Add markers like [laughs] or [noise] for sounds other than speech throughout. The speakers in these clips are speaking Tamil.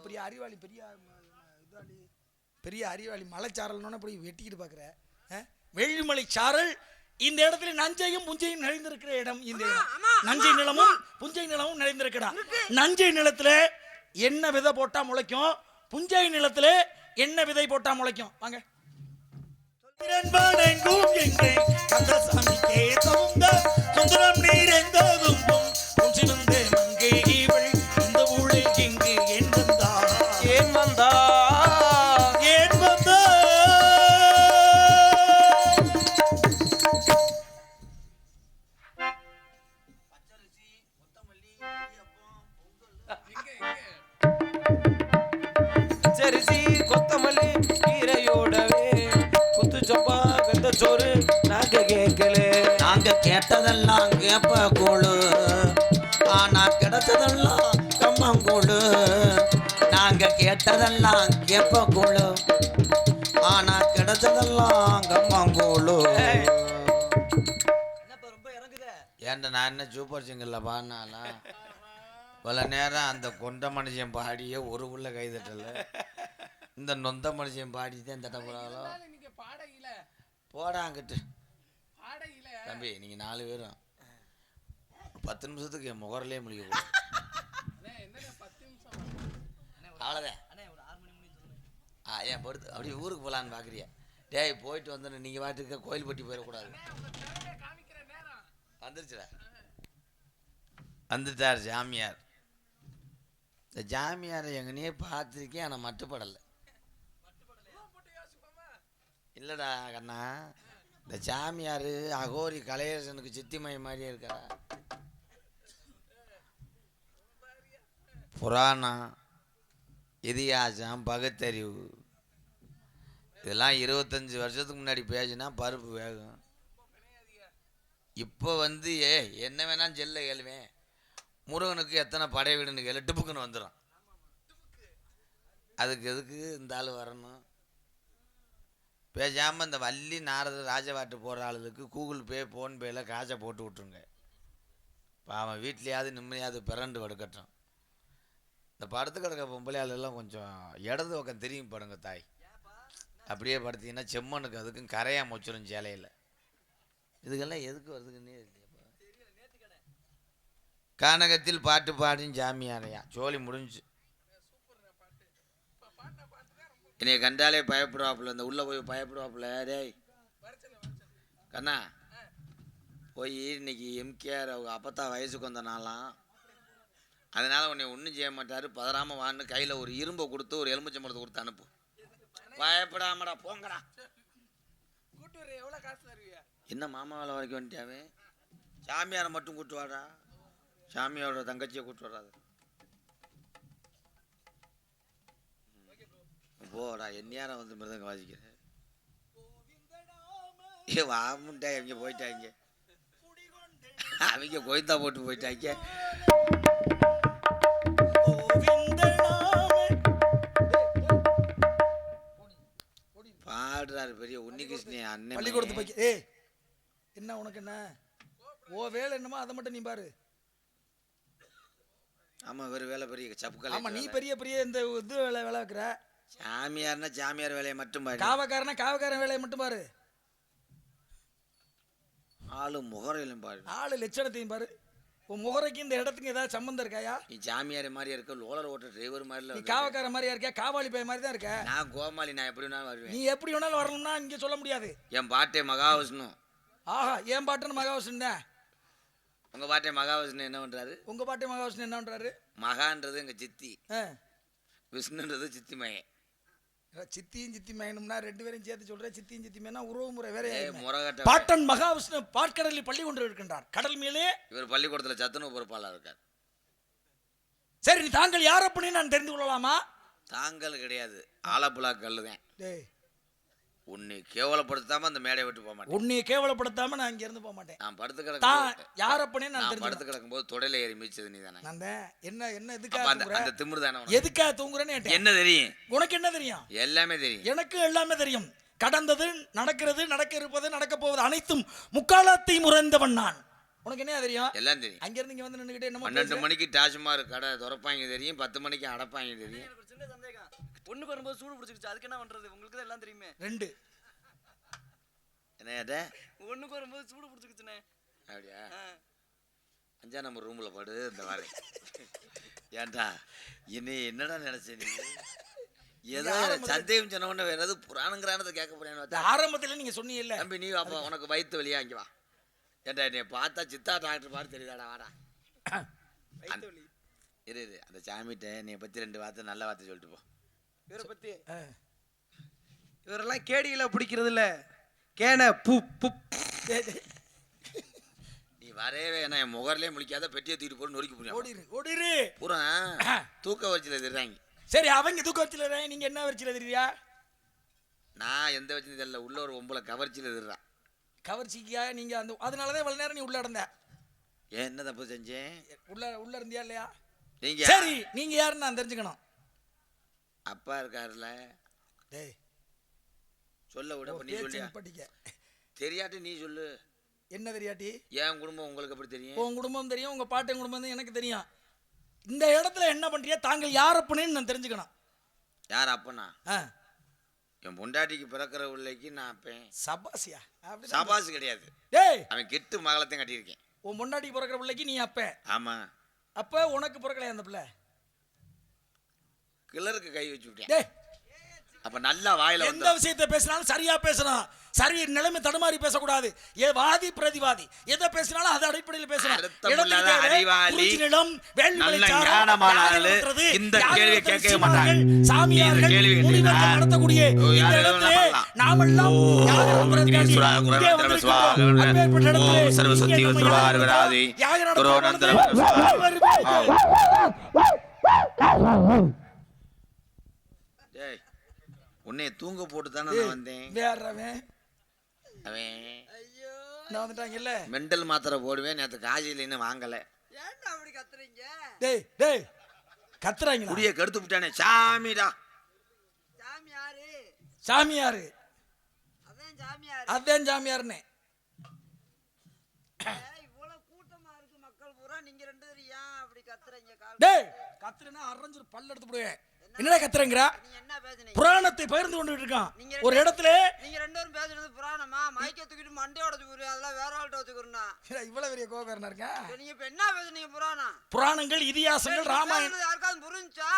எவ்வளோ பெரிய அறிவாளி பெரிய இதாளி பெரிய அறிவாளி மலைச்சாரல்னு அப்படி வெட்டிக்கிட்டு பார்க்குற வெள்ளிமலை சாரல் இந்த இடத்துல நஞ்சையும் புஞ்சையும் நிறைந்திருக்கிற இடம் இந்த நஞ்சை நிலமும் புஞ்சை நிலமும் நிறைந்திருக்கடா. நஞ்சை நிலத்துல என்ன விதை போட்டா முளைக்கும்? புஞ்சை நிலத்துல என்ன விதை போட்டா முளைக்கும்? வாங்க. சுந்தரம் நீரெந்ததும் கேட்டதெல்லாம் கேப்ப கூழு ஆனா கிடைச்சதெல்லாம் கம்மங்கூழு நாங்க கேட்டதெல்லாம் கேப்ப கூழு ஆனா கிடைச்சதெல்லாம் கம்மங்கூழு ஏன்டா நான் என்ன சூப்பர் சிங்கர்ல பாடினாலாம் பல நேரம் அந்த கொண்ட மனுஷன் பாடியே ஒரு உள்ள கைதட்டல இந்த நொந்த மனுஷன் பாடி தான் தட்ட போடாங்கிட்டு தம்பி நீங்க நாலு பேரும் பத்து நிமிஷத்துக்கு என் முகரிலே முடிக்க அவ்வளோதான் ஆ ஏன் படுத்து அப்படியே ஊருக்கு போகலான்னு பார்க்குறியா டேய் போயிட்டு வந்தோன்னு நீங்கள் வாட்டுக்கு கோயில்பட்டி போயிடக்கூடாது. வந்துருச்சுடா. வந்துட்டார் ஜாமியார். இந்த ஜாமியாரை எங்கனையே பார்த்துருக்கேன் ஆனால் மட்டுப்படலை. இல்லைடா கண்ணா. இந்த சாமியார் அகோரி கலையரசனுக்கு சித்திமை மாதிரியே இருக்கா புராணம் இதிகாசம் பகுத்தறிவு. இதெல்லாம் இருபத்தஞ்சி வருஷத்துக்கு முன்னாடி பேசினா பருப்பு வேகும். இப்போ வந்து ஏ என்ன வேணாலும் செல்ல கேளுவேன் முருகனுக்கு எத்தனை படை வீடுன்னு கேளு டிப்புக்குன்னு வந்துடும் அதுக்கு எதுக்கு இந்த ஆள் வரணும்? பேசாமல் இந்த வள்ளி நாரத ராஜவாட்டு போகிற ஆளுக்கு கூகுள் பே ஃபோன்பேயில் காசை போட்டு விட்ருங்க பாவம் வீட்லேயாவது நிம்மதியாவது பிறண்டு படுக்கட்டும். இந்த படுத்து கிடக்க பொம்பளை ஆளெல்லாம் கொஞ்சம் இடது பக்கம் திரும்பி படுங்க தாய். அப்படியே படுத்திங்கன்னா செம்மனுக்கு அதுக்கும் கரையாக முச்சிடும் சேலையில். இதுக்கெல்லாம் எதுக்கு வருதுக்குன்னே கானகத்தில் பாட்டு பாடின்னு ஜாமியாரையா. ஜோலி முடிஞ்சு. என்னைய கண்டாலே பயப்படுவாப்புல இந்த உள்ளே போய் பயப்படுவாப்புல டேய். கண்ணா போய் இன்னைக்கு எம்கேஆர் அவங்க அப்பத்தா வயசுக்கு வந்த நாளாம் அதனால உன்னை ஒன்றும் செய்ய மாட்டாரு பதறாம வான்னு கையில் ஒரு இரும்பை கொடுத்து ஒரு எலுமிச்சம்பழத்தை கொடுத்து அனுப்பு. பயப்படாமடா போங்கடா. என்ன மாமா வேலை வரைக்கும் வந்துட்டாவே சாமியாரை மட்டும் கூட்டு வாடா. சாமியாரோட தங்கச்சியை கூட்டு வராது போடா எந்நேரம் வந்து மிருதங்க வாசிக்கிற? ஏ வாமுண்டா அவங்க போயிட்டாங்க. அவங்க கோயந்தா போட்டு போயிட்டாங்க. பாடுறாரு பெரிய உன்னிகிருஷ்ணன் அண்ணன் பள்ளிக்கூடத்து போய் ஏய் என்ன உனக்கு என்ன? ஓ வேலை என்னமோ அதை மட்டும் நீ பாரு. ஆமா இவர் வேலை பெரிய சப்பு ஆமா நீ பெரிய பெரிய இந்த இது வேலை வேலை வைக்கிற சாமியார்னா சாமியார் வேலையை மட்டும் பாரு. காவக்காரனா காவக்காரன் வேலையை மட்டும் பாரு. ஆளு முகரையிலும் பாரு. ஆளு லட்சணத்தையும் பாரு. உன் முகரைக்கு இந்த இடத்துக்கு ஏதாவது சம்மந்தம் இருக்காயா? நீ சாமியார் மாதிரி இருக்க லோலர் ஓட்டுற டிரைவர் மாதிரில நீ காவக்கார மாதிரியா இருக்க காவாலி பைய மாதிரி தான் இருக்க. நான் கோமாளி நான் எப்படி வேணாலும் வருவேன். நீ எப்படி வேணாலும் வரணும்னா இங்க சொல்ல முடியாது. என் பாட்டே மகாவிஷ்ணு. ஆஹா ஏன் பாட்டுன்னு மகாவிஷ்ணு தான் உங்க பாட்டே மகாவிஷ்ணு என்ன பண்றாரு? உங்க பாட்டு மகாவிஷ்ணு என்ன பண்றாரு? மகான்றது எங்க சித்தி. விஷ்ணுன்றது சித்தி மகன் சித்தியும் சித்தி மகனும்னா ரெண்டு பேரும் சேர்த்து சொல்றேன் சித்தியும் சித்தி மகனா உறவு முறை வேற பாட்டன் மகாவிஷ்ணு பாட்கடலில் பள்ளி கொண்டு இருக்கின்றார். கடல் மேலே இவர் பள்ளிக்கூடத்துல சத்துணவு பொறுப்பாளர் இருக்கார். சரி தாங்கள் யார் அப்படின்னு நான் தெரிந்து கொள்ளலாமா? தாங்கள் கிடையாது. ஆலப்புழா கல்லு தான் உன்னை கேவலப்படுத்தாம அந்த மேடையை விட்டு போக மாட்டேன். உன்னைய கேவலப்படுத்தாம நான் இங்க இருந்து போக மாட்டேன். நான் படுத்து தான் கிடக்கும் யார் அப்படின்னு நான் படுத்து கிடக்கும்போது தொடையில ஏறி மிச்சது நீ தானே தான் என்ன என்ன எதுக்காக அந்த அந்த திமிரு தானே? எதுக்காக தூங்குறேன்னு கேட்டேன். என்ன தெரியும்? உனக்கு என்ன தெரியும்? எல்லாமே தெரியும். எனக்கு எல்லாமே தெரியும். கடந்தது நடக்கிறது நடக்க இருப்பது நடக்க போவது அனைத்தும் முக்காலத்தையும் உறைந்தவன் நான். உனக்கு என்ன தெரியும்? எல்லாம் தெரியும். அங்க இருந்து இங்க வந்து நின்னுகிட்டு என்னமோ பன்னெண்டு. மணிக்கு டாஸ்மாக் கடை திறப்பாங்க தெரியும் பத்து மணிக்கு அடைப்பாங்க தெரியும். பொண்ணுக்கு வரும்போது சூடு பிடிச்சிருச்சு. அதுக்கு என்ன பண்றது? உங்களுக்கு தான் எல்லாம் தெரியுமே. ரெண்டு. என்ன கேட்ட ஒண்ணுக்கு வரும்போது சூடு பிடிச்சிருச்சுனே. அப்படியா? அஞ்சா நம்பர் ரூம்ல படு இந்த மாதிரி. ஏன்டா என்னை என்னடா நினைச்ச நீ? ஏதோ சந்தேகம் சொன்ன உடனே வேற ஏதாவது புராணங்கிறானதை கேட்க போறேன்னு ஆரம்பத்துல நீங்க சொன்னீங்கல்ல. தம்பி நீ அப்போ உனக்கு வயிற்று வலியா? இங்க வா. ஏன்டா என்னை பார்த்தா சித்தா டாக்டர் மாதிரி தெரியுதாடா? வாடா. இரு இரு. அந்த சாமிகிட்ட நீ பத்தி ரெண்டு வார்த்தை நல்ல வார்த்தை சொல்லிட்டு போ. இவரை பத்தி. இவரெல்லாம் கேடிகளை பிடிக்கிறது இல்ல கேன பு பு. நீ வரவே என் முகர்லயே முழிக்காத பெட்டியை தூக்கிட்டு போட்டு நொறுக்கி போடுறேன். ஓடிரு ஓடிரு. பூரா தூக்க வரிச்சில திடுறாங்க சரி அவங்க தூக்க வச்சுல நீங்க என்ன வச்சுல தெரியா நான் எந்த வச்சு தெரியல உள்ள ஒரு ஒம்பளை கவர்ச்சியில் திடுறான் கவர்ச்சிக்கா நீங்க அந்த அதனாலதான் இவ்வளவு நேரம் நீ உள்ள இருந்த. ஏன் என்ன தப்பு செஞ்சேன்? உள்ள உள்ள இருந்தியா இல்லையா? நீங்க சரி நீங்க யாருன்னு நான் தெரிஞ்சுக்கணும். அப்பா இருக்காருல்ல டேய். சொல்ல விட நீ சொல்லியா? நிப்பாட்டிக்க. தெரியாட்டி நீ சொல்லு. என்ன தெரியாட்டி? என் குடும்பம் உங்களுக்கு எப்படி தெரியும்? உன் குடும்பம் தெரியும் உங்க பாட்டன் குடும்பம் தான் எனக்கு தெரியும். இந்த இடத்துல என்ன பண்றியா தாங்கள் யார் அப்பனேன்னு நான் தெரிஞ்சுக்கணும். யார் அப்பனா? என் பொண்டாட்டிக்கு பிறக்கிற பிள்ளைக்கு நான் அப்பேன். சபாசியா? சபாசு கிடையாது. டேய். அவன் கெட்டு மகளத்தையும் கட்டியிருக்கேன். உன் முன்னாடி பிறக்கிற பிள்ளைக்கு நீ அப்ப. ஆமா. அப்ப உனக்கு பிறக்கலையா அந்த பிள்ளை? கிளருக்கு கை வச்சு விட்டேன் அப்ப நல்லா வாயில எந்த விஷயத்தை பேசினாலும் சரியா பேசணும் சரி நிலைமை தடுமாறி பேசக்கூடாது. ஏ வாதி பிரதிவாதி. எதை பேசினாலும் அது அடிப்படையில் பேசணும். சாமியார்கள்? நடத்தக்கூடிய. நாமெல்லாம் ஓ, யாகம் நடத்துறதுக்காண்டி [laughs] விக்னேஸ்வரா, இங்கே குருவனந்தர வந்திருக்கிறோம். சுவாகவன, அப்பேற்பட்ட இடத்திலே ஓம் சர்வசக்தி இங்கே நம்ம வஸ்துவா யாகம் அருகராதி, யாகம் நடத்தும் குருவனந்தர பொழுது சுவாகவன. அனைவருமே டேய் உன்னை தூங்க போட்டு தானே நான் வந்தேன். வேறவன் அவன்? நான் வந்துட்டாங்கல்ல மெண்டல் மாத்திரை போடுவேன் நேற்று காசு இல்லைன்னு வாங்கல. ஏன்டா அப்படி கத்துறீங்க? டேய் டேய் கத்துறாங்களா? குடியை கெடுத்து விட்டானே. சாமிடா. சாமி யாரு சாமியாரு. அதான் சாமியார். அதான் சாமியார்னே இவ்வளவு கூட்டமா இருக்கு மக்கள் பூரா. நீங்க ரெண்டு பேரும் ஏன் அப்படி கத்துறீங்க? கால் டேய் கத்துறனா அரைஞ்சு பல்ல எடுத்து போடுவேன். என்னடா கத்துறங்கறா? நீங்க என்ன பேசுனீங்க? புராணத்தை பகிர்ந்து கொண்டு இருக்கான் நீங்க ஒரு இடத்துல நீங்க ரெண்டு பேரும் பேசுறது புராணமா? மைக்க தூக்கிட்டு மண்டையோட தூக்குறீங்க அதெல்லாம் வேற ஆள்கிட்ட வச்சுக்கிறா இவ்வளவு பெரிய கோபம் இருக்கா? நீங்க இப்ப என்ன பேசுனீங்க புராணம்? புராணங்கள் இதிகாசங்கள் ராமாயணம். யாருக்காவது புரிஞ்சா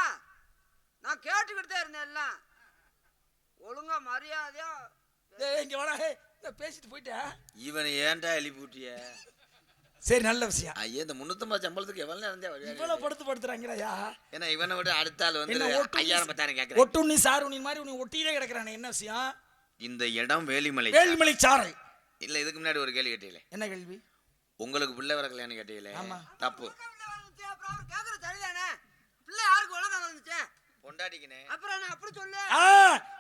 நான் கேட்டுக்கிட்டு தான் இருந்தேன் எல்லாம். ஒழுங்கா மரியாதையா டேய் இங்க வாடா பேசிட்டு போயிட்டேன். இவனை ஏன்டா எழுப்பி விட்டிய சரி நல்ல விஷயம். ஐயா இந்த முன்னூத்தம்பது சம்பளத்துக்கு எவ்வளவு நேரம்? இவ்வளவு படுத்து படுத்துறாங்கடா ஏன்னா இவனை விட அடுத்த ஆள் வந்து ஒட்டு ஐயாயிரம் பத்தாயிரம் கேட்கறேன் ஒட்டுண்ணி சாருண்ணி மாதிரி உன்னை ஒட்டியிலே கிடக்குறானே. என்ன விஷயம்? இந்த இடம் வேலிமலை வேல்மலை சாரல் இல்ல இதுக்கு முன்னாடி ஒரு கேள்வி கேட்டீங்களே? என்ன கேள்வி? உங்களுக்கு பிள்ளை வரக்கலையான்னு கேட்டீங்களே? ஆமா. தப்பு. பிள்ளை யாருக்கு உலகம் வந்துச்சு பொண்டாட்டிக்கினே அப்புறம் என்ன அப்படி சொல்லு. ஆ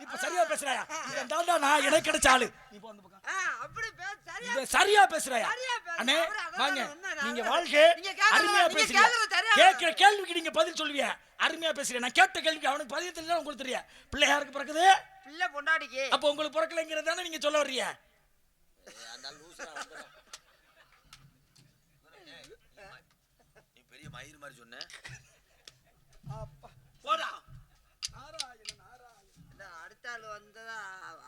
இப்ப சரியா பேசுறாயா? இவன் தாண்டா நான் எனக்கு கிடைச்ச ஆளு. நீ போ அந்த பக்கம். அப்படி பேச சரியா சரியா பேசுறாயா. அண்ணே வாங்க. நான் நீங்க அதான் வாழ்க நீங்க கேக்குறது- அருமையா நீங்க பேசுறீங்க கேட்கிற கேள்விக்கு நீங்க பதில் சொல்லுவியா? அருமையா பேசுறீங்க நான் கேட்ட கேள்விக்கு அவனுக்கு பதில் தெரியல உங்களுக்கு தெரியா பிள்ளை யாருக்கு பிறக்குது. பிள்ளை பொண்டாடிக்கு அப்ப உங்களுக்கு பிறக்கலைங்கிறது தானே நீங்க சொல்ல வர்றீங்க? நீ பெரிய மயிர் மாதிரி சொன்ன. போடா. ஆள் வந்ததா?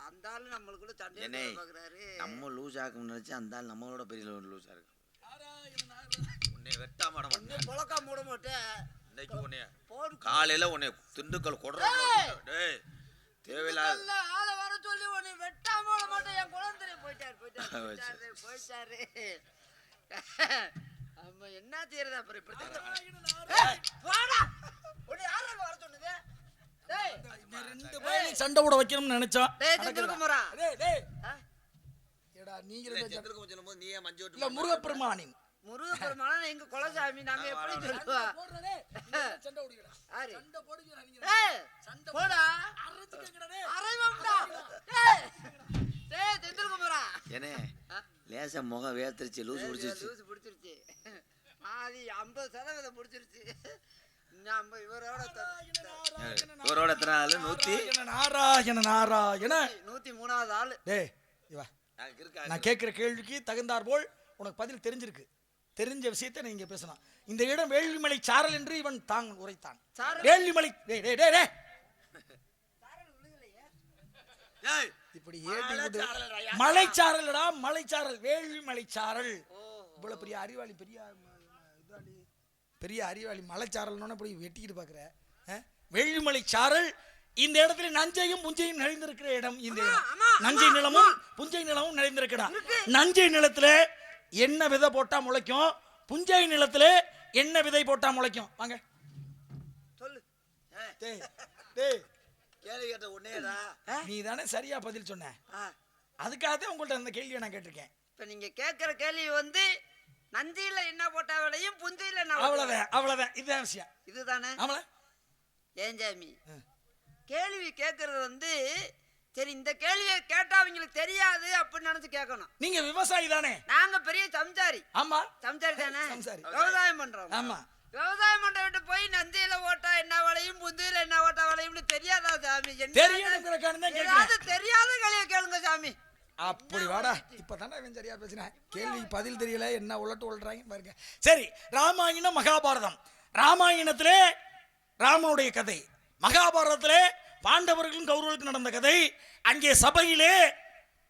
அந்த ஆளு நம்மளுக்குள்ள சண்டை என்னே, பாக்குறாரு. நம்ம லூஸ் ஆகும் நினைச்சு அந்த ஆள் நம்மளோட பெரிய லூஸா இருக்கு. உன்னை வெட்டா மாட மாட்டேன். புழக்கா மூட மாட்டேன். இன்னைக்கு உன்னைய காலையில உன்னை திண்டுக்கல் கொடுற டேய்! தேவையில்லாத இல்ல, ஆளை வர சொல்லி உன்னை விட மாட்டேன். என் குழந்தை போயிட்டாரு போயிட்டாரு போயிட்டாரு போயிட்டாரு. ஆமா என்ன செய்யறது அப்புறம் இப்படி போடா! உன்னை யாரா வர சொன்னது? ரெண்டு பையனையும் சண்டை போட வைக்கணும்னு நினைச்சோம் நீங்க பேரும் முருகப்பெருமானின். முருகப்பெருமான எங்க குலசாமி நாங்க எப்படி சொல்லுவா சண்டை போடா. அரைவம்டா. டேய். போறா. ஏனே லேசா முகம் வேர்த்திருச்சு லூஸ் பிடிச்சிருச்சு. லூசு பிடிச்சிருச்சு. பாதி ஐம்பது சதவீதம் பிடிச்சிருச்சு. இவரோட த- இவரோட எத்தனை ஆளு? நூத்தி? நாராயண நாராயண நாராயண. நூத்தி மூணாவது ஆளு. டேய் இவா. நாங்க இருக்கா? நான் கேட்குற கேள்விக்கு தகுந்தார் போல் உனக்கு பதில் தெரிஞ்சிருக்கு. தெரிஞ்ச விஷயத்தை நீங்க பேசணும் இந்த இடம் வேள்விமலை சாரல் என்று இவன் தான் உரைத்தான்? வேள்விமலை டேய் டேய் டேய் டேய். ஏய் இப்படி விட்டு மலைச்சாரல்டா மலைச்சாரல். வேள்வி மலைச்சாரல் இவ்வளவு பெரிய அறிவாளி பெரிய பெரிய அறிவாளி மலைச்சாரல்னு இப்படி வெட்டிக்கிட்டு பாக்குற. அஹ்? வேள்வி மலைச்சாரல் இந்த இடத்துல நஞ்சையும் புஞ்சையும் நிறைந்திருக்கிற இடம் இந்த நஞ்சை நிலமும் புஞ்சை நிலமும் நிறைந்திருக்கடா. நஞ்சை நிலத்துல என்ன விதை போட்டா முளைக்கும்? புஞ்சை நிலத்துல என்ன விதை போட்டா முளைக்கும்? வாங்க. சொல்லு. கேள்வி கேட்ட உடனேடா நீ தானே சரியா பதில் சொன்ன. ஆ, அதுக்காகத்தான் உங்கள்ட்ட அந்த கேள்வியை நான் கேட்டிருக்கேன். இப்ப நீங்க கேக்குற கேள்வி வந்து நந்தியில என்ன போட்டா விளையும் புந்தியில அவ்வளவுதான் அவ்வளவுதான். இதுதான் விஷயம்? இதுதானே? ஆமல ஏன் ஆ. கேள்வி கேட்கறது வந்து சரி இந்த கேள்வியை கேட்டா அவங்களுக்கு தெரியாது அப்படின்னு நினைச்சு கேட்கணும். நீங்க விவசாயி தானே? நாங்க பெரிய சம்சாரி. ஆமா. சம்சாரி தானே. [laughs] விவசாயம் பண்றோம். ஆமா. விவசாயம் பண்ற விட்டு போய் நந்தியில ஓட்டா என்ன விளையும் புந்தியில என்ன ஓட்டா விளையும்னு தெரியாதா சாமி? ஏதாவது தெரியாத கேள்வியை கேளுங்க சாமி. அப்படி வாடா. இப்பதானே இவன் சரியா பேசினேன். கேள்விக்கு பதில் தெரியல என்ன உலட்டு உலட்டுறாங்க பாருங்க. சரி ராமாயணம் மகாபாரதம். ராமாயணத்திலே ராமனுடைய கதை மகாபாரதத்திலே பாண்டவர்களுக்கும் கௌரவர்களுக்கும் நடந்த கதை அங்கே சபையிலே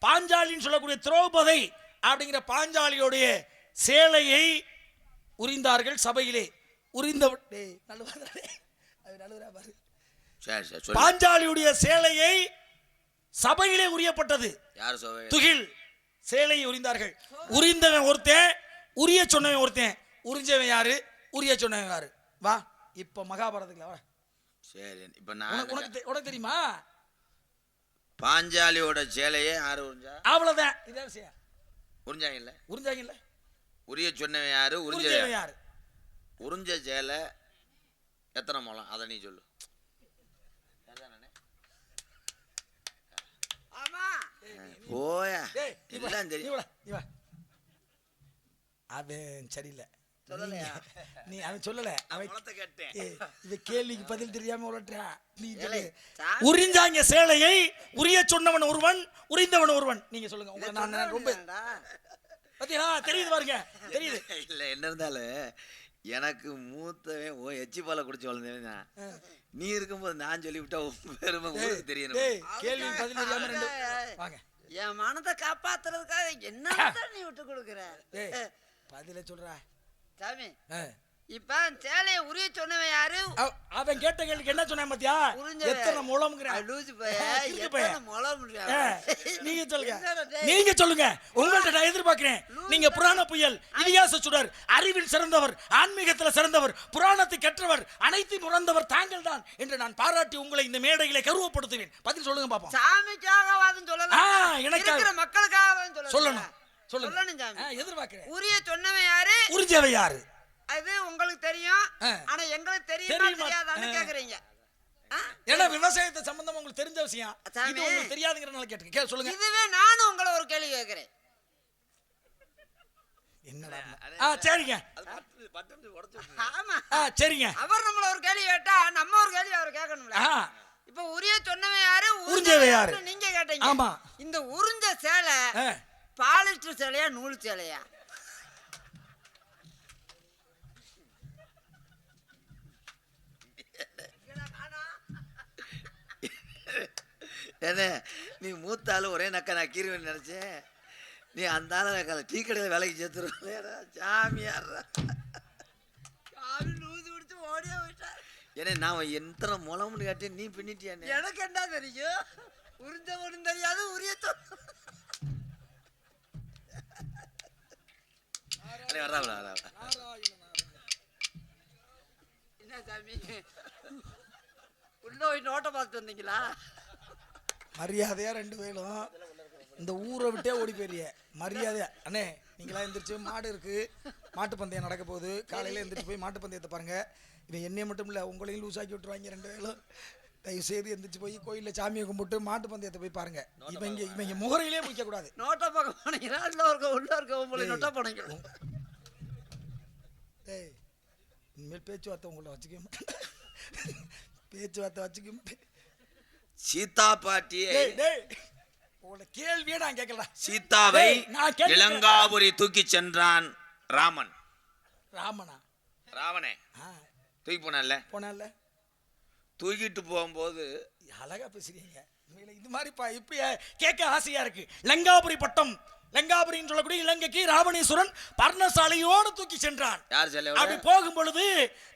பாஞ்சாலின்னு சொல்லக்கூடிய திரௌபதை அப்படிங்கிற பாஞ்சாலியோடைய சேலையை உரிந்தார்கள் சபையிலே. உரிந்த பாரு. சரி சரி சொல்லு. பாஞ்சாலியுடைய சேலையை சபையிலே உரியப்பட்டது. துகில். சேலையை உரிந்தார்கள். உரிந்தவன் ஒருத்தன் உரிய சொன்னவன் ஒருத்தன். உறிஞ்சவன் யாரு? உரிய சொன்னவன் யாரு? வா இப்ப மகாபாரதத்துல வா. சரி இப்ப நான் உனக்கு உனக்கு தெரியுமா? பாஞ்சாலியோட சேலையே யாரு உறிஞ்சா அவ்வளவுதான். இதான் விஷயம். உறிஞ்சாங்கல்ல உறிஞ்சாங்கல்ல உரிய சொன்னவன் யாரு? உறிஞ்ச உறிஞ்சவன் யாரு? உறிஞ்ச சேலை எத்தனை முழம்? அதை நீ சொல்லு ஆமா வா, எல்லாம் தெரியும். அவன் சரியில்லை. சொல்லலையா? நீ அவன் சொல்லல. அவன் கேட்டேன். இவ கேள்விக்கு பதில் தெரியாம உலட்டுறா நீ. உறிஞ்சாங்க சேலையை உரிய சொன்னவன் ஒருவன் உரிந்தவன் ஒருவன். நீங்க சொல்லுங்க. உங்களை நான் ரொம்ப. பாத்தீங்களா தெரியுது பாருங்க. தெரியுது. [laughs] இல்ல என்ன இருந்தாலும் எனக்கு மூத்தவன் ஓ எச்சி பாலை குடிச்சு வளர்ந்தவன் தான். நீ இருக்கும்போது நான் சொல்லிவிட்டா பெருமை தெரியணும். கேள்வி பதில் தெரியாம வாங்க. என் மனதை காப்பாத்துறதுக்காக என்ன நீ விட்டு கொடுக்குற? பதில சொல்றா. சாமி. இப்ப சேலையை உரிய சொன்னவன் யாரு? அவ- அவன் கேட்ட கேள்விக்கு என்ன சொன்னேன் பாத்தியா? உறிஞ்சவன். எத்தனை முழம்ங்கிற? லூசு பைய. எத்தனை முழம் நீங்க சொல்லுங்க? நீங்க சொல்லுங்க. உங்கள்ட்ட நான் எதிர்பார்க்கிறேன். நீங்க புராண புயல் இதிகாச சுடர் அறிவில் சிறந்தவர் ஆன்மீகத்துல சிறந்தவர் புராணத்தை கற்றவர் அனைத்து முறந்தவர் தாங்கள் தான் என்று நான் பாராட்டி உங்களை இந்த மேடையிலே கருவப்படுத்துவேன். பதில் சொல்லுங்க பாப்போம். சாமிக்காகவாதும் சொல்லலாம் மக்களுக்காகவாதும் சொல்லலாம் சொல்லணும். சொல்லணும் எதிர்பார்க்கிறேன். உரிய சொன்னவன் யாரு? உறிஞ்சவை யாரு? அது உங்களுக்கு தெரியும். ஆனா எங்களுக்கு தெரியுமா? தெரியாதான்னு. கேக்குறீங்க? ஏன்னா விவசாயத்தை சம்பந்தமா உங்களுக்கு தெரிஞ்ச விஷயம். இது உங்களுக்கு தெரியாதுங்கிறனால கேட்டுக்க கே- சொல்லுங்க இதுவே நானும் உங்களை ஒரு கேள்வி கேக்குறேன் என்னடா ஆ சரிங்க ஆமா ஆ சரிங்க அவர் நம்மள ஒரு கேள்வி கேட்டா நம்ம ஒரு கேள்வி அவர் கேட்கணும்ல இப்ப உரிய சொன்னவன் யாரு உறிஞ்சவன் யாரு? நீங்க கேட்டீங்க ஆமா. இந்த உறிஞ்ச சேலை. பாலிஸ்டர் சேலையா நூல் சேலையா என்ன நீ மூத்த ஆளு ஒரே நக்கா நான் கீருவேன் நினைச்சேன். நீ அந்த ஆளை டீ கடையில் வேலைக்கு சேர்த்துருவேடா சாமியாரா சாமி நூது பிடிச்சு ஓடியே போயிட்டார். ஏன்னா நான் எத்தனை முளம்னு கேட்டேன் நீ பின்னிட்டியானே எனக்கு என்ன தெரியும்? உறிஞ்சவனும் தெரியாது உரிய வர்றா. என்ன சாமி? உள்ள போய் நோட்டை பார்த்துட்டு வந்தீங்களா? மரியாதையா ரெண்டு பேரும் இந்த ஊரை விட்டே ஓடி போயிரிய மரியாதையா அண்ணே நீங்களா எந்திரிச்சு மாடு இருக்கு. மாட்டு பந்தயம் நடக்க போகுது. காலையில எந்திரிச்சு போய் மாட்டு பந்தயத்தை பாருங்க. இவன் என்னைய மட்டும் இல்ல உங்களையும் லூஸ் ஆக்கி விட்டுருவாங்க ரெண்டு பேரும். தயவு செய்து எந்திரிச்சு போய் கோயில்ல சாமியை கும்பிட்டு மாட்டு பந்தயத்தை போய் பாருங்க. இவன் இங்க முகரையிலே முடிக்க கூடாது நோட்டை பார்க்க போனீங்களா உள்ள இருக்க உள்ள இருக்க உங்களை நோட்டா போனீங்களா டேய் இனிமேல் பேச்சுவார்த்தை உங்களை வச்சுக்க மாட்டேன். பேச்சுவார்த்தை வச்சுக்க சீதா பாட்டியை கேள்வியே நான் கேட்கல சீதாவை இளங்காபுரி தூக்கி சென்றான் ராமன். ராமனா? ராவணே. தூக்கி போனான்ல? போனால தூக்கிட்டு போகும்போது அழகா பேசுறீங்க. இது மாதிரிப்பா இப்படி கேட்க ஆசையா இருக்கு. லங்காபுரி பட்டம். லங்காபுரின்னு சொல்லக்கூடிய இலங்கைக்கு ராவணேஸ்வரன் பர்ணசாலையோடு தூக்கி சென்றான். அப்படி போகும் பொழுது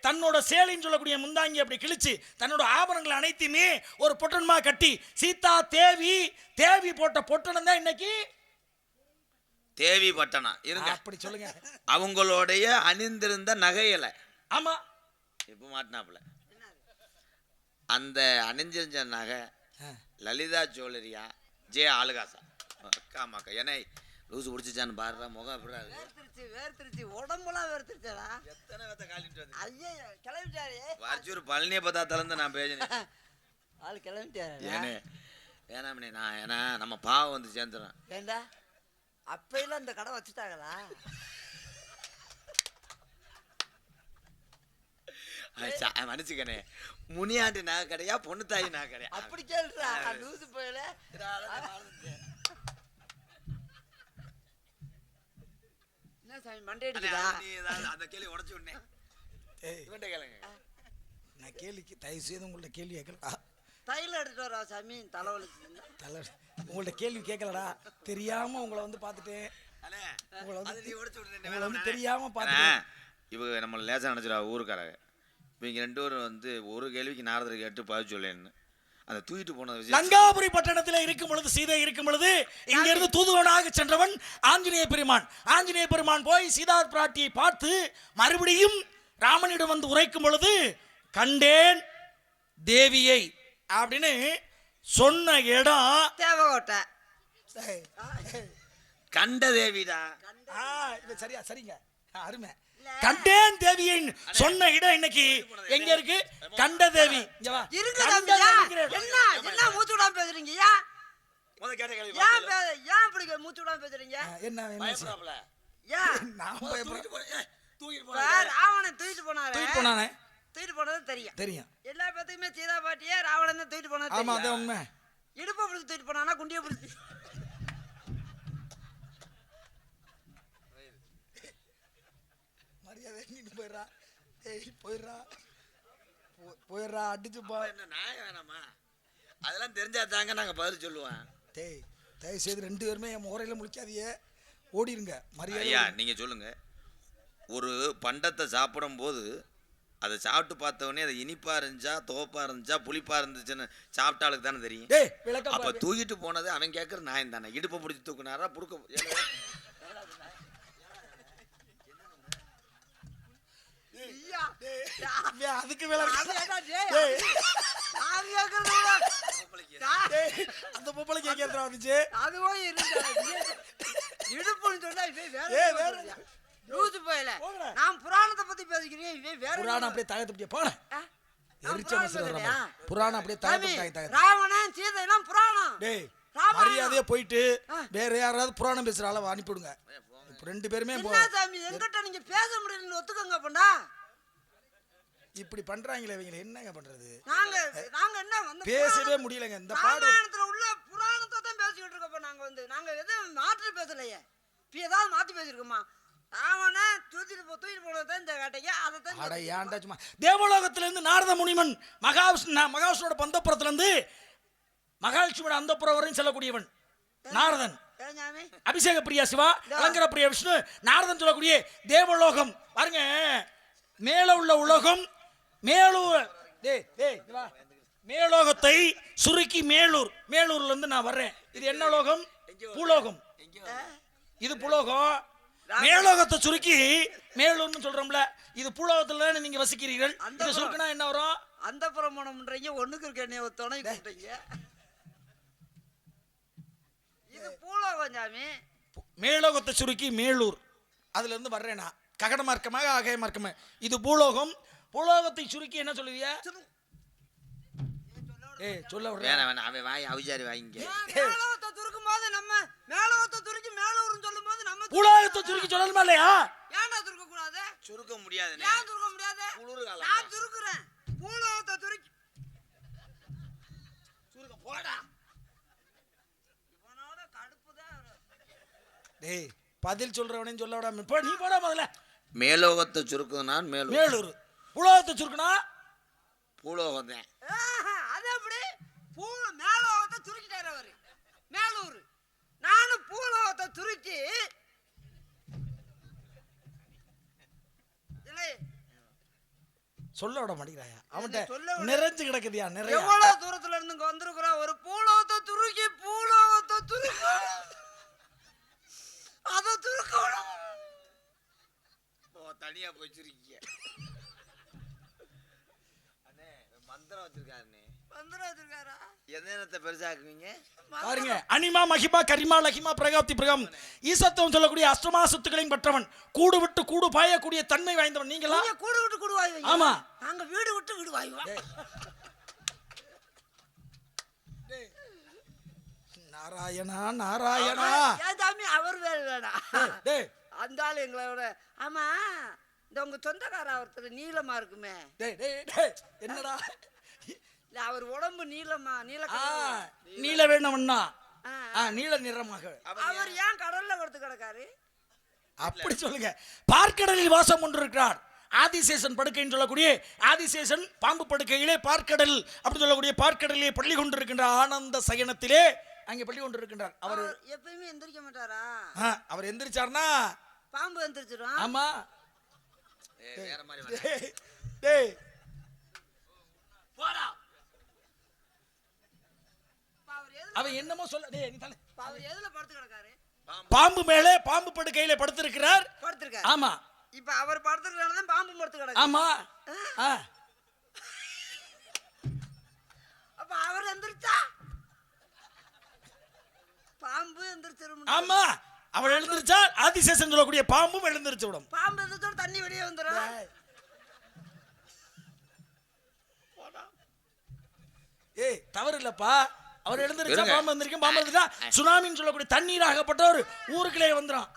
தன்னோட சேலைன்னு சொல்லக்கூடிய முந்தாங்கி அப்படி கிழிச்சு தன்னோட ஆபரணங்கள் அனைத்தையுமே ஒரு பொட்டன்மா கட்டி சீதா தேவி தேவி போட்ட பொட்டணம் தான் இன்னைக்கு தேவி பட்டணம் இருங்க. அப்படி சொல்லுங்க. அவங்களுடைய அணிந்திருந்த நகைகளை ஆமா. இப்போ மாட்டினாப்புல. அந்த அணிஞ்சிருந்த நகை லலிதா ஜுவல்லரியா? ஜே ஆளுகாசா. அக்கா மக்கா ஏன்னா லூசு பிடிச்சிச்சான்னு பாருடா முகம் இருக்கு. வேர்த்திருச்சு வேர்த்திருச்சு. உடம்புலாம் வேர்த்திருச்சடா. எத்தனை பேத்த காலிட்டு ஐயா கிளம்பிட்டாரு. வரிச்சூர் பழனியை பார்த்தா தலந்து நான் பேசினேன். [laughs] ஆள் கிளம்பிட்டாரு ஏனே வேணாமணி நான் ஏன்னா நம்ம பாவம் வந்து சேர்ந்துடும் ஏண்டா? அப்பையில அந்த கடை வச்சுட்டாங்களா? மன்னிச்சுக்கணே முனியாண்டி நகை கடையா பொண்ணு தாய் நகை கடையா அப்படி கேளுடா லூசு போயில. என்ன சாமி மண்டை அடிக்குதா? அது நீ ஏதாவது அந்த கேள்வி உடச்சு விடனே. ஏய் இவன்ட்ட கேளுங்க. நான் கேள்விக்கு தயவு செய்து உங்கள்ட்ட கேள்வி கேட்கலடா. தையல் எடுத்துட்டு வரா சாமி தலைவலிச்சு தலை உங்கள்ட்ட கேள்வி கேட்கலடா. தெரியாம உங்களை வந்து பார்த்துட்டேன். உங்களை வந்து அது நீ உடைச்சு உங்களை வந்து தெரியாம. பார்த்துட்டேன். இவங்க நம்ம லேசா நினச்சிடா ஊருக்காரங்க இவங்க ரெண்டு பேரும் வந்து ஒரு கேள்விக்கு நாரதர் கேட்டு பதில் சொல்லேன்னு. அந்த தூக்கிட்டு போன விஷயம் லங்காபுரி பட்டணத்தில் இருக்கும் பொழுது சீதை இருக்கும் பொழுது இங்கிருந்து தூதுவனாக சென்றவன் ஆஞ்சநேய பெருமான். ஆஞ்சநேய பெருமான் போய் சீதா பிராட்டியை பார்த்து மறுபடியும் ராமனிடம் வந்து உரைக்கும் பொழுது கண்டேன் தேவியை அப்படின்னு சொன்ன இடம். தேவகோட்டை. கண்ட தேவிடா. ஆ, இது சரியா சரிங்க. அருமை. கண்டேன் தேவியை சொன்ன இடம் இன்னைக்கு. எங்க இருக்கு? கண்ட தேவி. என்ன? என்ன மூச்சு விடாம பேசுறீங்க? ஏன் முத கேட்ட கேள்வி ஏன் பே- ஏன் இப்படி மூச்சு விடாம பேசுறீங்க? என்ன என்ன? பயப்படாமல. ஏன் நான் பயப்படுறேன். தூக்கிட்டு இப்ப ராவணன் தூக்கிட்டு போனாரு. தூக்கிட்டு போனானே. தூக்கிட்டு போனது தெரியும். தெரியும். எல்லா பேத்துக்குமே சீதா பாட்டியே ராவணன் தான் தூக்கிட்டு போனது ஆமா தெரியும். அதான் உண்மை. இடுப்பை பிடிச்சி தூக்கிட்டு போனானா குண்டியை பிடிச்சி மரியாதை நீ போயிடுறா. ஏய் போயிடுறா. போயிடுறா அடிச்சு போ. என்ன நாயம் வேணாமா? அதெல்லாம் தெரிஞ்சா தாங்க நாங்க பதில் சொல்லுவோம். டேய் தயவு செய்து ரெண்டு பேருமே என் முறையில முழிக்காதீங்க. ஓடிருங்க மரியாதை ஐயா நீங்க சொல்லுங்க. ஒரு பண்டத்தை சாப்பிடும்போது அதை சாப்பிட்டு பார்த்தவொடனே அது இனிப்பா இருந்துச்சா துவப்பா இருந்துச்சா புளிப்பா இருந்துச்சுன்னு சாப்பிட்டாளுக்கு தானே தெரியும். டேய் அப்ப. தூக்கிட்டு போனது அவன் கேட்கற நாயம் தானே இடுப்பை பிடிச்சி தூக்குனாரா புடுக்க ஏன்னா, ஐயா இவன் அதுக்கு டேய், அந்த பொம்பளை கேட்கறதா வந்துச்சு? அதுவும் இடுப்புன்னு சொன்னா வேற? லூசு போயல. நான் புராணத்தை பத்தி பேசிக்கிறேன் இவன் வேற புராணம் அப்படியே தகத்து அப்படியே போன புராணம் அப்படியே தகத்து ராவணன் சீதை எல்லாம் புராணம். டேய். மரியாதையா போயிட்டு. வேற யாராவது புராணம் பேசுற அளவு அனுப்பிவிடுங்க. ரெண்டு பேருமே சாமி? எங்கிட்ட நீங்க பேச முடியலன்னு ஒத்துக்கங்க பண்ணா. இப்படி பண்றாங்களே இவங்க என்னங்க பண்றது? நாங்க நாங்க என்ன வந்து பேசவே முடியலங்க. இந்த பாடு ராமாயணத்துல உள்ள புராணத்தை தான் பேசிக்கிட்டு இருக்கப்ப நாங்க வந்து. நாங்க எதுவும் மாற்றி பேசலையே? ஏதாவது மாத்தி பேசிருக்கோமா ராவண தூக்கிட்டு போ தூக்கிட்டு போனதான் இந்த வேட்டைக்கு. அதை தான் அட ஏன்டா சும்மா தேவலோகத்துல இருந்து நாரத முனிமன் மகாவிஷ்ணு மகாவிஷ்ணோட பந்தப்புறத்துல இருந்து மகாலட்சுமியோட அந்தப்புறம் வரையும் செல்லக்கூடியவன் நாரதன். அபிஷேக பிரியா சிவா அலங்கர பிரியா விஷ்ணு நாரதன் சொல்லக்கூடிய தேவலோகம். பாருங்க மேல உள்ள உலகம் மேலூர். மேலோகத்தை சுருக்கி மேலூர். மேலூர்ல இருந்து நான் வர்றேன். இது என்ன லோகம்? பூலோகம். இது புலோகம். மேலோகத்தை சுருக்கி மேலூர்னு சொல்றோம்ல இது பூலோகத்துல தானே நீங்க வசிக்கிறீர்கள்? அந்த சுருக்கினா என்ன வரும்? அந்த பிரமாணம்ன்றீங்க ஒண்ணுக்கு இருக்க என்னைய ஒரு துணை கூப்பிட்டீங்க. இது பூலோகம் சாமி. மேலோகத்தை சுருக்கி மேலூர். அதுல இருந்து வர்றேன் நான். ககட மார்க்கமாக ஆகாய மார்க்கமாக இது பூலோகம். பூலோகத்தை சுருக்கி என்ன சொல்லுவியா? ஏய் சொல்ல விடுறேன் வேணாம் வேணாம். அவன் வாய் அவிச்சாரி வாங்கிங்க மேலோகத்தை துருக்கும் போது நம்ம மேலோகத்தை துருக்கி மேலூர்னு சொல்லும் போது நம்ம பூலோகத்தை சுருக்கி சொல்லணுமா இல்லையா? ஏன்டா துருக்க கூடாது சுருக்க முடியாதுண்ணே. ஏன் துருக்க முடியாது குளிர் காலம் நான் துருக்குறேன் பூலோகத்தை துருக்கி சுருக்க போடா. இவனோட கடுப்பு தான் டேய் பதில் சொல்றவனையும் சொல்ல விடாம இப்போ நீ போடா முதல்ல. மேலோகத்தை சுருக்குதுனான் மேலோகம் மேலூர். உலகத்தை சுருக்குனா? பூலோகம் தான் அது எப்படி? பூ மேலோகத்தை சுருக்கிட்டாரு அவரு. மேலூர். நானும் பூலோகத்தை சுருக்கி இல்லை. சொல்ல விட மாட்டேங்கிறாயா? அவன்கிட்ட நிறைஞ்சு கிடக்குதியா நிறைய? எவ்வளவு தூரத்துல இருந்து இங்க வந்திருக்கிறோம் ஒரு பூலோகத்தை துருக்கி பூலோகத்தை துருக்க அதை துருக்கணும் ஓ தனியா போய் சுருக்கிய அண்ணே மந்திரம் வச்சிருக்காருண்ணே வந்துடும் வச்சிருக்காரா? எந்த நேரத்தை பெருசாக்குவீங்க பாருங்க அனிமா மகிமா கரிமா லகிமா பிரகாப்தி பிரகம். ஈசத்துவம் சொல்லக்கூடிய அஷ்டமா சொத்துக்களையும் பெற்றவன். கூடு விட்டு கூடு பாயக்கூடிய தன்மை வாய்ந்தவன் நீங்களா நீங்க கூடு விட்டு கூடு வாய்வீங்க. ஆமா. நாங்க வீடு விட்டு வீடு வாய்வோம். நாராயணா நாராயணா. ஏன் சாமி அவர் வேறு வேணாம் டேய் அந்த ஆள் எங்களோட ஆமா. இந்த உங்க சொந்தக்கார ஒருத்தர் நீளமா இருக்குமே. டேய் டேய் டேய். என்னடா? அவர் உடம்பு நீளமா நீல. நீல வேணவன்னா ஆ, ஆ நீல நிறமாக. அவர் ஏன் கடல்ல படுத்து கிடக்காரு? அப்படி சொல்லுங்க. பார்க்கடலில் வாசம் கொண்டிருக்கிறார் ஆதிசேஷன் படுக்கைன்னு சொல்லக்கூடிய ஆதிசேஷன் பாம்பு படுக்கையிலே பார்க்கடல் அப்படி சொல்லக்கூடிய பார்க்கடலிலே பள்ளி கொண்டிருக்கின்ற ஆனந்த சயனத்திலே அங்கே பள்ளி கொண்டிருக்கின்றார். அவர் அவர் எப்பயுமே எந்திரிக்க மாட்டாரா? அவர் எந்திரிச்சார்னா? பாம்பு எந்திரிச்சிடும் ஆமா. வேற மாதிரி. டேய், டேய் போடா அவர் எதுல அவன் என்னமோ சொல்ல டேய் நீ தலை அவர் எதுல படுத்து கிடக்காரு? பாம்பு மேலே பாம்பு படுக்கையிலே படுத்திருக்கிறார். படுத்திருக்காரு. ஆமா. இப்ப அவர் படுத்துருக்கானதான் பாம்பு படுத்து கிடக்கு. ஆமா. அப்ப அவர் எந்திரிச்சா? பாம்பு எந்திரிச்சிரும் ஆமா. அவள் எழுந்திருச்சா ஆதிசேஷன் சொல்லக்கூடிய பாம்பும் எழுந்திருச்சு விடும். பாம்பு எந்திரிச்சோட தண்ணி வெளியே வந்துடும் ஏய் தவறு இல்லப்பா. அவர் எழுந்திருச்சா. பாம்பு வந்திருக்கும் பாம்பு வந்துட்டா சுனாமின்னு சொல்லக்கூடிய தண்ணீராகப்பட்ட ஒரு ஊருக்குள்ளே வந்துடும்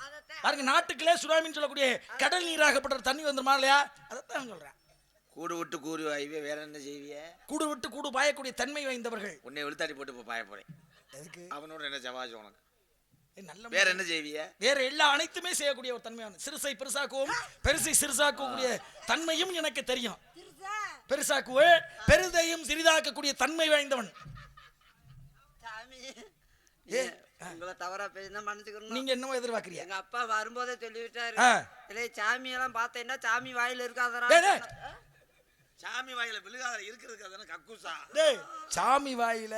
பாருங்க நாட்டுக்குள்ளே சுனாமின்னு சொல்லக்கூடிய கடல் நீராகப்பட்ட தண்ணி வந்துருமா இல்லையா? அதைத்தான் சொல்றேன். கூடு விட்டு கூறி வாய்வே வேற என்ன செய்விய? கூடு விட்டு கூடு பாயக்கூடிய தன்மை வாய்ந்தவர்கள். உன்னை வெளுத்தாடி போட்டு பாய போறேன். எதுக்கு? அவனோட என்ன ஜவாஜ் உனக்கு? ஏய், நல்ல வேற என்ன செய்விய? வேற எல்லா அனைத்துமே செய்யக்கூடிய ஒரு தன்மையான சிறுசை பெருசாக்குவோம் பெருசை சிறுசாக்கக்கூடிய தன்மையும் எனக்கு தெரியும். பெருசாக்குவே பெரிதையும் சிறிதாக்கக்கூடிய தன்மை வாய்ந்தவன். சாமி உங்களை தவறா பேசினா மன்னிச்சுக்கணும் நீங்க என்னமோ எதிர்பார்க்கறீங்க. எங்க அப்பா வரும்போதே சொல்லிவிட்டாரு. இல்லை சாமி எல்லாம் பார்த்தேன்னா சாமி வாயில இருக்காதரா. சாமி வாயில விழுகாத இருக்கிறதுக்கு அதான கக்கூசா? டேய் சாமி வாயில.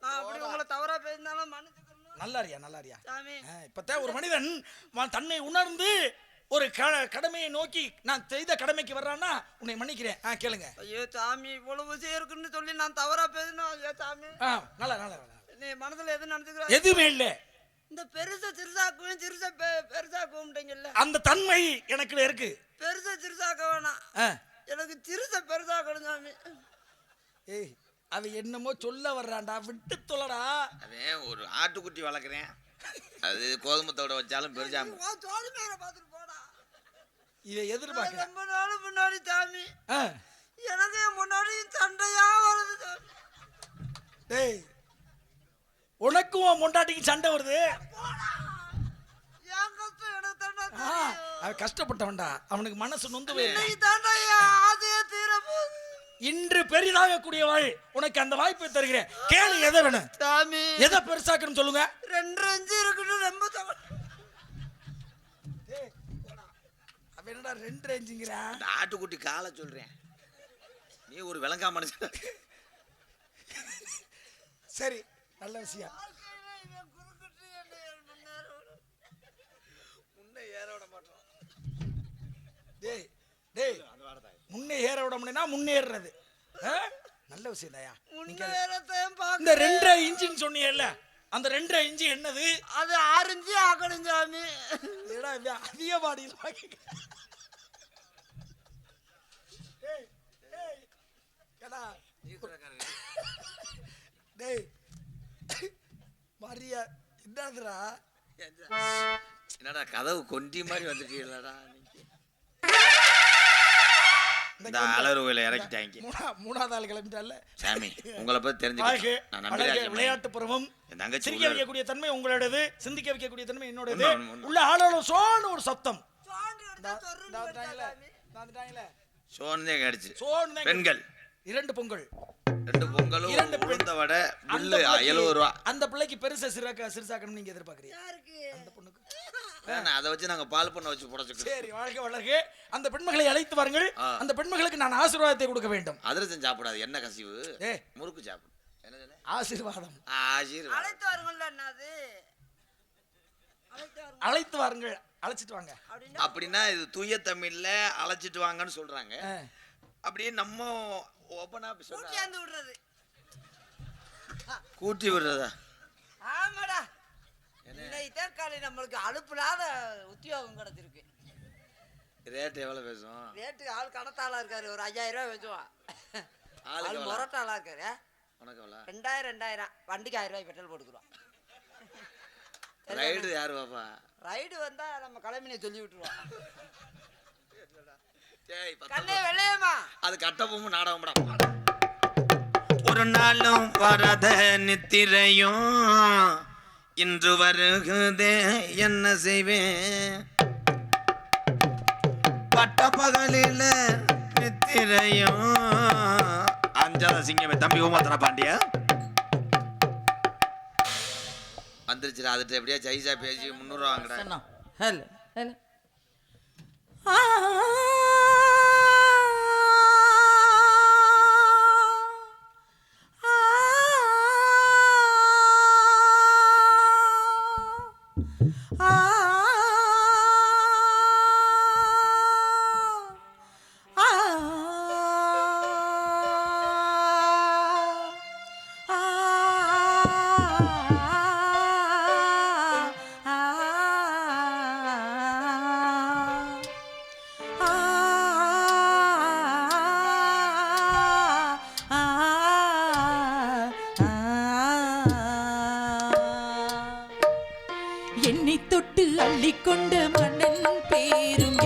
நான் அப்படி உங்களை தவறா பேசினாலும் மன்னிச்சுக்கணும் நல்லாரியா நல்லாரியா. சாமி. இப்பத்தான் ஒரு மனிதன் தன்னை உணர்ந்து ஒரு க- கடமையை நோக்கி நான் செய்த கடமைக்கு வர்றான்னா உன்னை மன்னிக்கிறேன். ஆ கேளுங்க. ஐயோ சாமி இவ்வளவு விஷயம் இருக்குன்னு சொல்லி நான் தவறா பேசினா ஐயோ சாமி. ஆ நல்லா நல்லா. நீ மனதுல எது நினைச்சுக்கிற? எதுவுமே இல்லை. இந்த பெருசா சிறுசாக்குவேன் சிறுசா பெ- பெருசாக்குவோம்ட்டீங்கல்ல அந்த தன்மை எனக்கு இருக்கு. பெருசா சிறுசாக்க வேணாம். ஆ. எனக்கு சிறுசா பெருசாக்கணும் சாமி. ஏய் அவ என்னமோ சொல்ல வர்றான்டா. விட்டு தொலைடா. அவன் ஒரு ஆட்டுக்குட்டி வளர்க்குறேன். அது கோதுமத்தோட வச்சாலும் பெருசாம. உன் தோழி மேல பார்த்துட்டு போடா. இதை நான் எதிர்பார்க்க ரொம்ப நாள் முன்னாடி சாமி. ஆ. எனக்கு என் முன்னாடி சண்டையா வருது சாமி. டேய் உனக்கும் உன் பொண்டாட்டிக்கு சண்டை வருது. அவன் கஷ்டப்பட்டவன்டா. அவனுக்கு மனசு நொந்து இன்று பெரிதாகக்கூடியவள் உனக்கு அந்த வாய்ப்பை தருகிறேன். கேளு எதை வேணும்? சாமி. எதை பெருசாக்கணும் சொல்லுங்க? ரெண்டு அஞ்சு இருக்குன்னு ரொம்ப என்னடா ரெண்டு ரேஞ்சுங்கிறான் அந்த ஆட்டுக்குட்டி காலை சொல்றேன். நீ ஒரு விளங்கா மனுஷன் சரி நல்ல விஷயம். டேய் டேய் முன்னே ஏற விட முடியும்னா முன்னேறுறது ஆ? நல்ல விஷயம் தாயா இந்த ரெண்டரை இன்ச்சின்னு சொன்னீங்கல்ல அந்த ரெண்டரை இன்ச்சு என்னது? அது ஆரஞ்சு ஆக்கணும் சாமி. அதிக பாடியில் டேய் டேய் டேய் மரியா என்னதுடா என்னடா கதவு கொண்டி மாதிரி வந்துட்டீங்களடா நீங்க இந்த அலறுவையில் இறக்கிட்டாங்க மூணாவது ஆள் கிளம்பிட்டால சாமி உங்களை பத்தி நான் நம்பி விளையாட்டு பருவம் சிரிக்க வைக்கக்கூடிய தன்மை உங்களோடது சிந்திக்க வைக்கக்கூடிய தன்மை என்னோடது. உள்ள ஆளோட சோன்னு ஒரு சத்தம் கடிச்சு சோன்னு தான் பெண்கள் இரண்டு பொங்கல். ரெண்டு பொங்கலும் இரண்டு. உளுந்த வடை பிள்ளைக்கு- எழுபது ரூபா அந்த பிள்ளைக்கு பெருசா சிறாக்க சிறுசாக்கணும் நீங்க எதிர்பார்க்கறீங்க? யாருக்கு? அந்த பொண்ணுக்கு. வேணாம், அதை வச்சு நாங்க பால் பண்ண வச்சு புடச்சுக்கிறோம் சரி வாழ்க்கை வளர்க. அந்த பெண்மகளை அழைத்து வாருங்கள். அந்த பெண்மகளுக்கு நான் ஆசீர்வாதத்தை கொடுக்க வேண்டும். அதிரசம் சாப்பிடாது என்ன கசிவு. ஏ. முறுக்கு சாப்பிடு. என்ன சொன்ன? ஆசீர்வாதம். ஆசீர்வாதம். அழைத்து வருங்கள்ல என்னது அழைத்து வருங்க. அழைத்து வாருங்கள். அழைச்சிட்டு வாங்க. அப்படின்னா? இது தூய தமிழ்ல அழைச்சிட்டு வாங்கன்னு சொல்றாங்க. அப்படியே நம்ம கூட்டியாந்து விடுறது. கூட்டி விடுறதா? ஆமாடா. தேர்காலி நம்மளுக்கு அலுப்பில்லாத உத்தியோகம் கிடைச்சிருக்கு. ரேட் எவ்வளவு பேசும்? ரேட்டு ஆள் கடத்தாளா இருக்காரு. ஒரு ஐயாயிரம் ரூபாய் ஆளுக்கு ஆள்? முரட்டாளா இருக்காரு. எவ்வளோ ரெண்டாயிரம் ரெண்டாயிரம். வண்டிக்கு ஆயிரம் ரூபாய் பெட்ரோல் போட்டுக்கிறோம். ரைடு யாரு பாப்பா? ரைடு வந்தா நம்ம கிளம்பினே சொல்லி விட்டுருவோம். கண்ணே வெள்ளையம்மா. அது கட்டபொம்மு நாடகம்டா ஒரு நாளும் வரத நித்திரையும் இன்று வருகுதே என்ன செய்வேன்? பட்ட பகலில நித்திரையும். அஞ்சாத சிங்கமே. தம்பி உமாத்தன பாண்டியா? வந்துருச்சுடா அதுட்டு எப்படியா ஜெய்சா பேசி முந்நூறுவா வாங்கடா. Hello hello. என்னை தொட்டு அள்ளிக்கொண்ட மன்னன் பேரும்